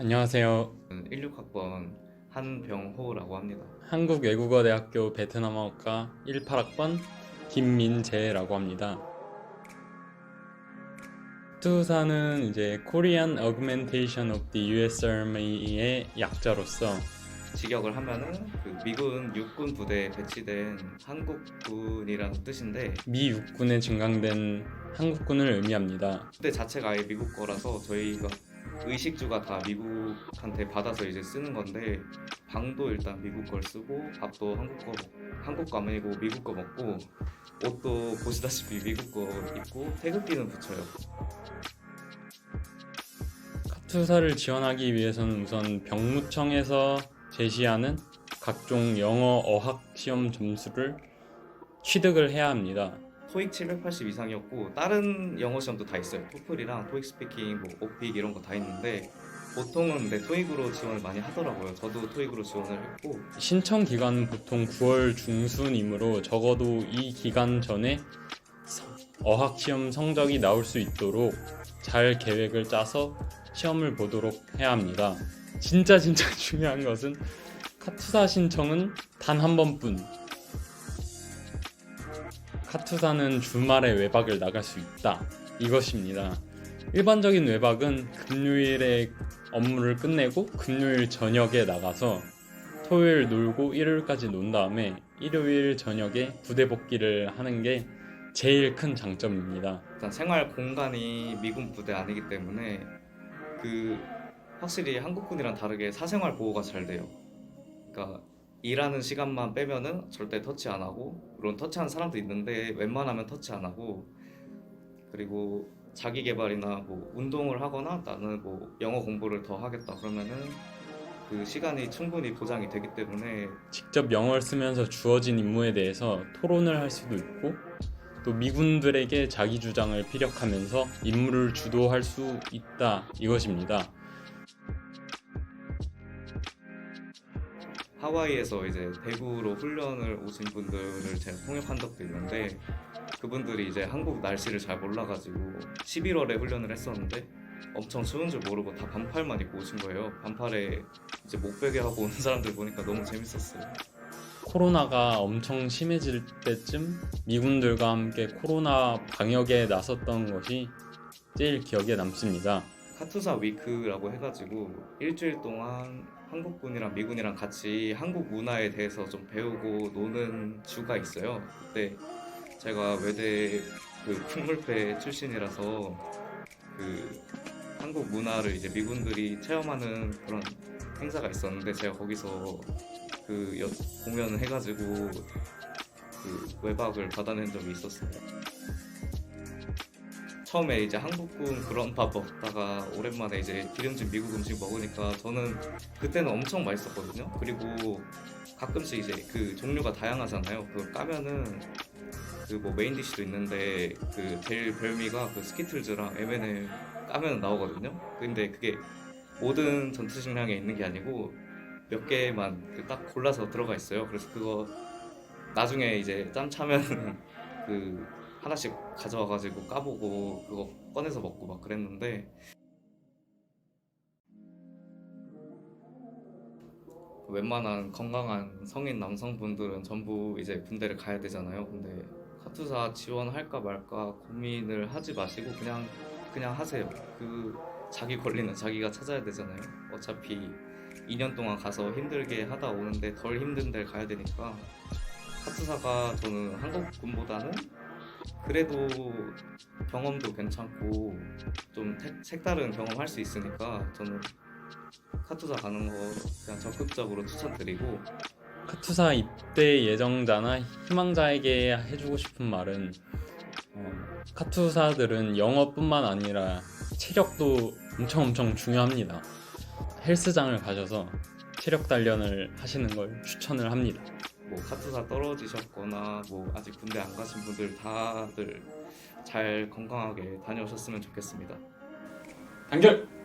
안녕하세요. 16학번 한병호라고 합니다. 한국외국어대학교 베트남어과 18학번 김민재라고 합니다. 투사는 이제 Korean Augmentation of the U.S. Army의 약자로서 직역을 하면은 그 미군 육군 부대에 배치된 한국군이라는 뜻인데 미 육군에 증강된 한국군을 의미합니다. 부대 자체가 아예 미국 거라서 저희가 의식주가 다 미국한테 받아서 이제 쓰는 건데 방도 일단 미국 걸 쓰고 밥도 한국 거 먹- 한국 거 아니고 미국 거 먹고 옷도 보시다시피 미국 거 입고 태극기는 붙여요. 카투사를 지원하기 위해서는 우선 병무청에서 제시하는 각종 영어 어학 시험 점수를 취득을 해야 합니다. 토익 780 이상이었고 다른 영어 시험도 다 있어요. 토플이랑 토익 스피킹, 뭐 오픽 이런 거 다 있는데 보통은 근데 토익으로 지원을 많이 하더라고요. 저도 토익으로 지원을 했고 신청 기간은 보통 9월 중순이므로 적어도 이 기간 전에 서- 어학 시험 성적이 나올 수 있도록 잘 계획을 짜서 시험을 보도록 해야 합니다. 진짜 진짜 중요한 것은 카투사 신청은 단 한 번뿐. 카투사는 주말에 외박을 나갈 수 있다. 이것입니다. 일반적인 외박은 금요일에 업무를 끝내고 금요일 저녁에 나가서 토요일 놀고 일요일까지 논 다음에 일요일 저녁에 부대 복귀를 하는 게 제일 큰 장점입니다. 일단 생활 공간이 미군 부대 아니기 때문에 그 확실히 한국군이랑 다르게 사생활 보호가 잘 돼요. 그러니까 일하는 시간만 빼면은 절대 터치 안 하고 물론 터치하는 사람도 있는데 웬만하면 터치 안 하고 그리고 자기 개발이나 뭐 운동을 하거나 나는 뭐 영어 공부를 더 하겠다 그러면은 그 시간이 충분히 보장이 되기 때문에 직접 영어를 쓰면서 주어진 임무에 대해서 토론을 할 수도 있고 또 미군들에게 자기 주장을 피력하면서 임무를 주도할 수 있다 이것입니다. 하와이에서 이제 대구로 훈련을 오신 분들을 제가 통역한 적도 있는데 그분들이 이제 한국 날씨를 잘 몰라가지고 11월에 훈련을 했었는데 엄청 추운 줄 모르고 다 반팔만 입고 오신 거예요. 반팔에 이제 목베개 하고 온 사람들 보니까 너무 재밌었어요. 코로나가 엄청 심해질 때쯤 미군들과 함께 코로나 방역에 나섰던 것이 제일 기억에 남습니다. 카투사 위크라고 해가지고 일주일 동안 한국군이랑 미군이랑 같이 한국 문화에 대해서 좀 배우고 노는 주가 있어요. 그때 제가 외대 그 풍물패 출신이라서 그 한국 문화를 이제 미군들이 체험하는 그런 행사가 있었는데 제가 거기서 그 여- 공연을 해가지고 그 외박을 받아낸 적이 있었어요. 처음에 이제 한국군 그런 밥 먹다가 오랜만에 이제 기름진 미국 음식 먹으니까 저는 그때는 엄청 맛있었거든요. 그리고 가끔씩 이제 그 종류가 다양하잖아요. 그걸 까면은 그 뭐 메인 디시도 있는데 그 제일 별미가 그 스키틀즈랑 M&M 까면 나오거든요. 근데 그게 모든 전투 식량에 있는 게 아니고 몇 개만 그딱 골라서 들어가 있어요. 그래서 그거 나중에 이제 짬 차면 그 하나씩 가져와가지고 까보고 그거 꺼내서 먹고 막 그랬는데 웬만한 건강한 성인 남성분들은 전부 이제 군대를 가야 되잖아요. 근데 카투사 지원할까 말까 고민을 하지 마시고 그냥 그냥 하세요. 그 자기 권리는 자기가 찾아야 되잖아요. 어차피 2년 동안 가서 힘들게 하다 오는데 덜 힘든 데를 가야 되니까 카투사가 저는 한국 군보다는 그래도 경험도 괜찮고 좀 태- 색다른 경험할 수 있으니까 저는 카투사 가는 거 그냥 적극적으로 추천드리고 카투사 입대 예정자나 희망자에게 해주고 싶은 말은 어, 카투사들은 영어뿐만 아니라 체력도 엄청 엄청 중요합니다. 헬스장을 가셔서 체력 단련을 하시는 걸 추천을 합니다. 뭐 카투사 떨어지셨거나 뭐 아직 군대 안 가신 분들 다들 잘 건강하게 다녀오셨으면 좋겠습니다. 단결!